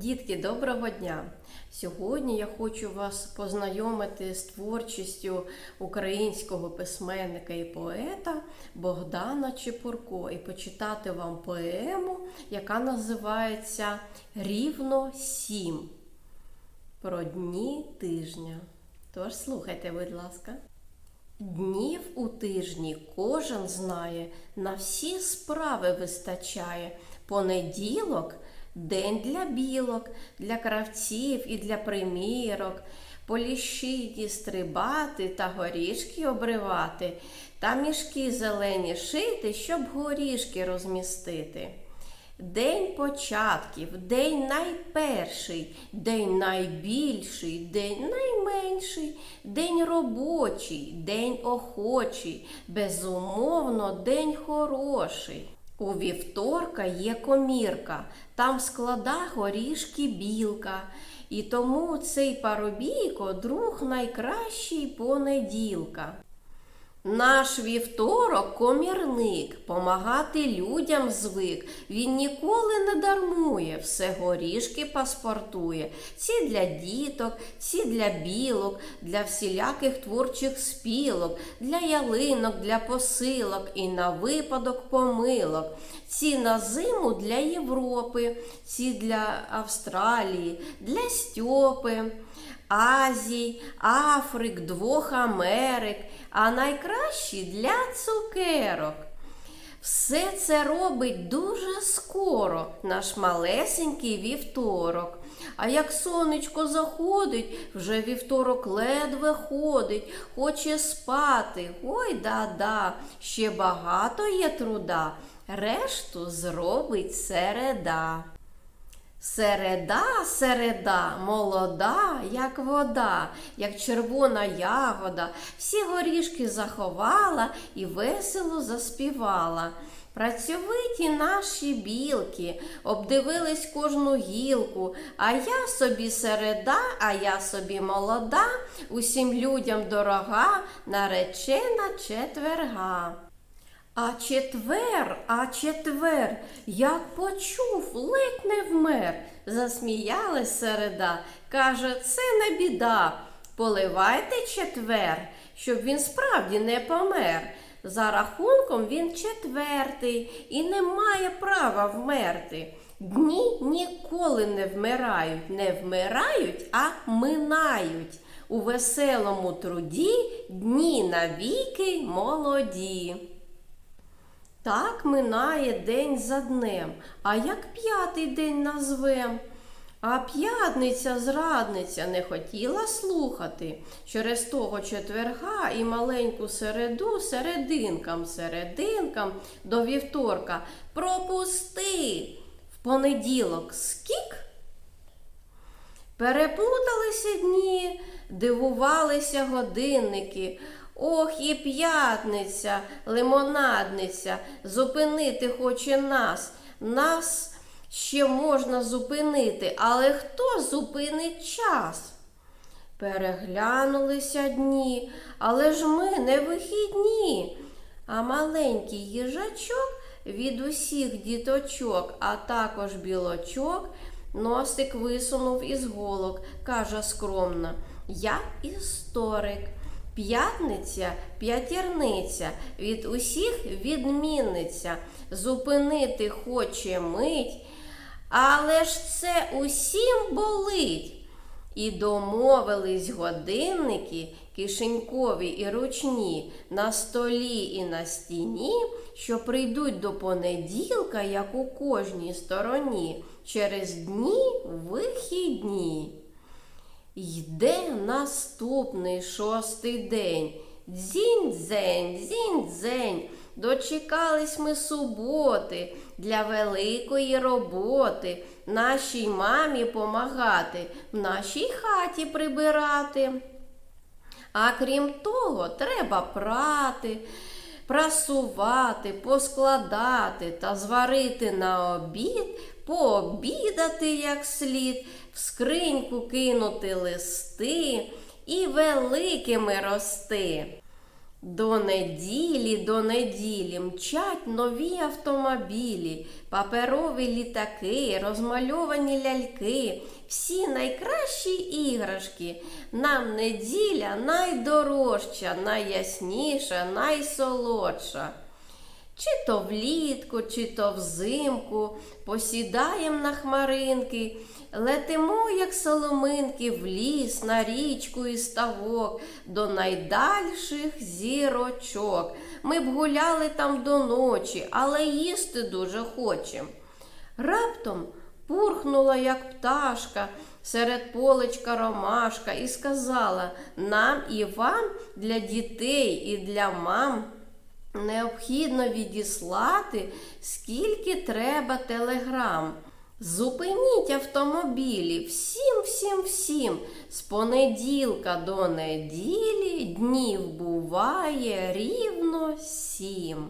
Дітки, доброго дня! Сьогодні я хочу вас познайомити з творчістю українського письменника і поета Богдана Чепурко і почитати вам поему, яка називається Рівно сім про дні тижня. Тож слухайте, будь ласка. Днів у тижні кожен знає, на всі справи вистачає. Понеділок день для білок, для кравців і для примірок, по ліщині стрибати та горішки обривати, та мішки зелені шити, щоб горішки розмістити. День початків, день найперший, день найбільший, день найменший, день робочий, день охочий, безумовно, день хороший. У вівторка є комірка, там склада горішки білка, і тому цей парубійко друг найкращий понеділка. Наш вівторок комірник, помагати людям звик. Він ніколи не дармує, все горішки паспортує. Ці для діток, ці для білок, для всіляких творчих спілок, для ялинок, для посилок і на випадок помилок. Ці на зиму для Європи, ці для Австралії, для Стьопи. Азій, Африк, двох Америк, а найкращі для цукерок. Все це робить дуже скоро наш малесенький вівторок. А як сонечко заходить, вже вівторок ледве ходить, хоче спати. Ой да-да, ще багато є труда, решту зробить середа. Середа, середа, молода, як вода, як червона ягода, всі горішки заховала і весело заспівала. Працьовиті наші білки, обдивились кожну гілку, а я собі середа, а я собі молода, усім людям дорога, наречена четверга. А четвер, а четвер, як почув, ледь не вмер. Засміялась середа, каже, це не біда. Поливайте четвер, щоб він справді не помер. За рахунком він четвертий і не має права вмерти. Дні ніколи не вмирають, не вмирають, а минають. У веселому труді дні навіки молоді. Так минає день за днем, а як п'ятий день назвем? А п'ятниця зрадниця не хотіла слухати. Через того четверга і маленьку середу серединкам, серединкам до вівторка пропусти в понеділок скік. Переплуталися дні, дивувалися годинники. Ох, і п'ятниця, лимонадниця, зупинити хоче нас. Нас ще можна зупинити, але хто зупинить час? Переглянулися дні, але ж ми не вихідні. А маленький їжачок від усіх діточок, а також білочок, носик висунув із голок, каже скромно, я історик. П'ятниця п'ятірниця, від усіх відмінниця, зупинити хоче мить, але ж це усім болить. І домовились годинники, кишенькові і ручні, на столі і на стіні, що прийдуть до понеділка, як у кожній стороні, через дні вихідні. Йде наступний шостий день. Дзінь-дзень, дзінь-дзень. Дочекались ми суботи для великої роботи, нашій мамі помагати, в нашій хаті прибирати. А крім того, треба прати, прасувати, поскладати та зварити на обід, пообідати як слід, в скриньку кинути листи і великими рости. До неділі, до неділі мчать нові автомобілі, паперові літаки, розмальовані ляльки, всі найкращі іграшки. Нам неділя найдорожча, найясніша, найсолодша. Чи то влітку, чи то взимку, посідаєм на хмаринки, летимо, як соломинки, в ліс, на річку і ставок, до найдальших зірочок. Ми б гуляли там до ночі, але їсти дуже хочем. Раптом пурхнула, як пташка, серед полечка ромашка, і сказала нам і вам для дітей і для мам. Необхідно відіслати, скільки треба телеграм. Зупиніть автомобілі всім, всім, всім. З понеділка до неділі днів буває рівно сім.